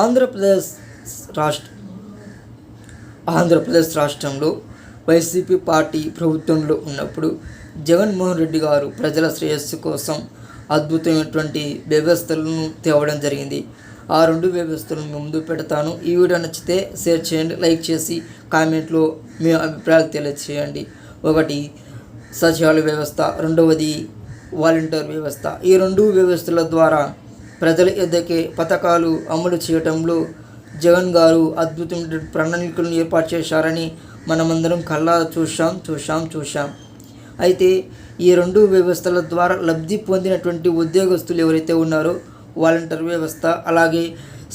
ఆంధ్రప్రదేశ్ రాష్ట్ర ఆంధ్రప్రదేశ్ రాష్ట్రంలో YCP party ప్రభుత్వంలో ఉన్నప్పుడు జగన్మోహన్ రెడ్డి గారు ప్రజల శ్రేయస్సు కోసం అద్భుతమైనటువంటి వ్యవస్థలను తేవడం జరిగింది. ఆ రెండు వ్యవస్థలను ముందు పెడతాను. ఈ వీడియో నచ్చితే షేర్ చేయండి లైక్ చేసి కామెంట్లో మీ అభిప్రాయాలు తెలియచేయండి. ఒకటి సచివాలయ వ్యవస్థ. రెండవది వాలంటీర్ వ్యవస్థ. ఈ రెండు వ్యవస్థల ద్వారా ప్రజల ఎద్దకే పథకాలు అమలు చేయటంలో జగన్ గారు అద్భుతమైన ప్రణాళికలను ఏర్పాటు చేశారని మనమందరం కల్లా చూశాం చూశాం చూశాం. అయితే ఈ రెండు వ్యవస్థల ద్వారా లబ్ధి పొందినటువంటి ఉద్యోగస్తులు ఎవరైతే ఉన్నారో వాలంటీర్ వ్యవస్థ అలాగే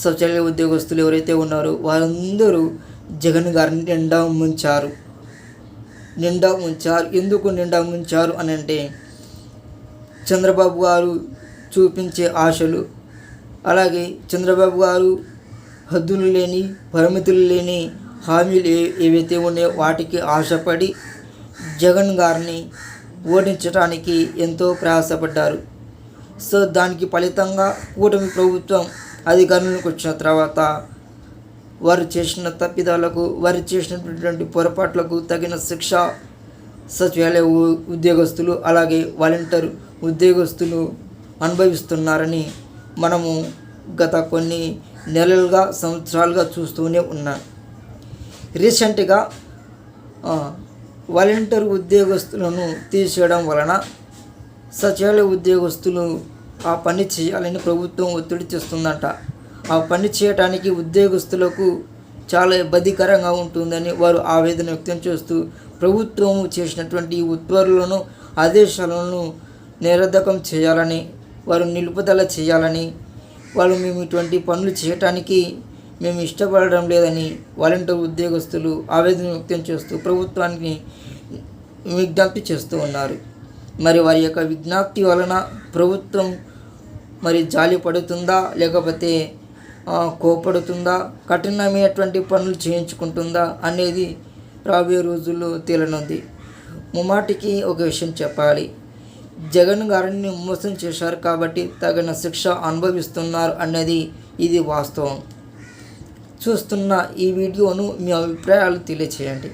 శౌచాలయ ఉద్యోగస్తులు ఎవరైతే ఉన్నారో వారందరూ జగన్ గారిని నిండా ముంచారు. నిండా ఉంచారు ఎందుకు నిండా ఉంచారు అని అంటే చంద్రబాబు గారు చూపించే ఆశలు. అలాగే చంద్రబాబు గారు హద్దులు లేని పరిమితులు లేని హామీలు ఏ- ఏవైతే ఉన్నాయో వాటికి ఆశపడి జగన్ గారిని ఓడించడానికి ఎంతో ప్రయాసపడ్డారు. సో దానికి ఫలితంగా కూటమి ప్రభుత్వం అధికారంలోకి వచ్చిన తర్వాత వారు చేసిన తప్పిదాలకు వారు చేసినటువంటి పొరపాట్లకు తగిన శిక్ష సచివాలయ ఉద్యోగస్తులు అలాగే వాలంటీర్ ఉద్యోగస్తులు అనుభవిస్తున్నారని మనము గత కొన్ని నెలలుగా సంవత్సరాలుగా చూస్తూనే ఉన్నాం. రీసెంట్గా వాలంటీర్ ఉద్యోగస్తులను తీసేయడం వలన సచివాలయ ఉద్యోగస్తులు ఆ పని చేయాలని ప్రభుత్వం ఒత్తిడి చేస్తుందంట ఆ పని చేయడానికి ఉద్యోగస్తులకు చాలా ఇబ్బందికరంగా ఉంటుందని వారు ఆవేదన వ్యక్తం చేస్తూ ప్రభుత్వం చేసినటువంటి ఉత్తర్వులను ఆదేశాలను నిరర్ధకం చేయాలని వారు నిలుపుదల చేయాలని వాళ్ళు మేము ఇటువంటి పనులు చేయటానికి మేము ఇష్టపడడం లేదని వాలంటీర్ ఉద్యోగస్తులు ఆవేదన వ్యక్తం చేస్తూ ప్రభుత్వానికి విజ్ఞప్తి చేస్తూ ఉన్నారు. మరి వారి యొక్క విజ్ఞప్తి వలన ప్రభుత్వం మరి జాలి పడుతుందా లేకపోతే కోపడుతుందా కఠినమైనటువంటి పనులు చేయించుకుంటుందా అనేది రాబోయే రోజుల్లో తేలనుంది. ముమ్మాటికి ఒక విషయం చెప్పాలి. జగన్ గారిని మోసం చేశారు కాబట్టి తగిన శిక్ష అనుభవిస్తున్నారు అన్నది ఇది వాస్తవం. చూస్తున్న ఈ వీడియోను మీ అభిప్రాయాలు తెలియచేయండి.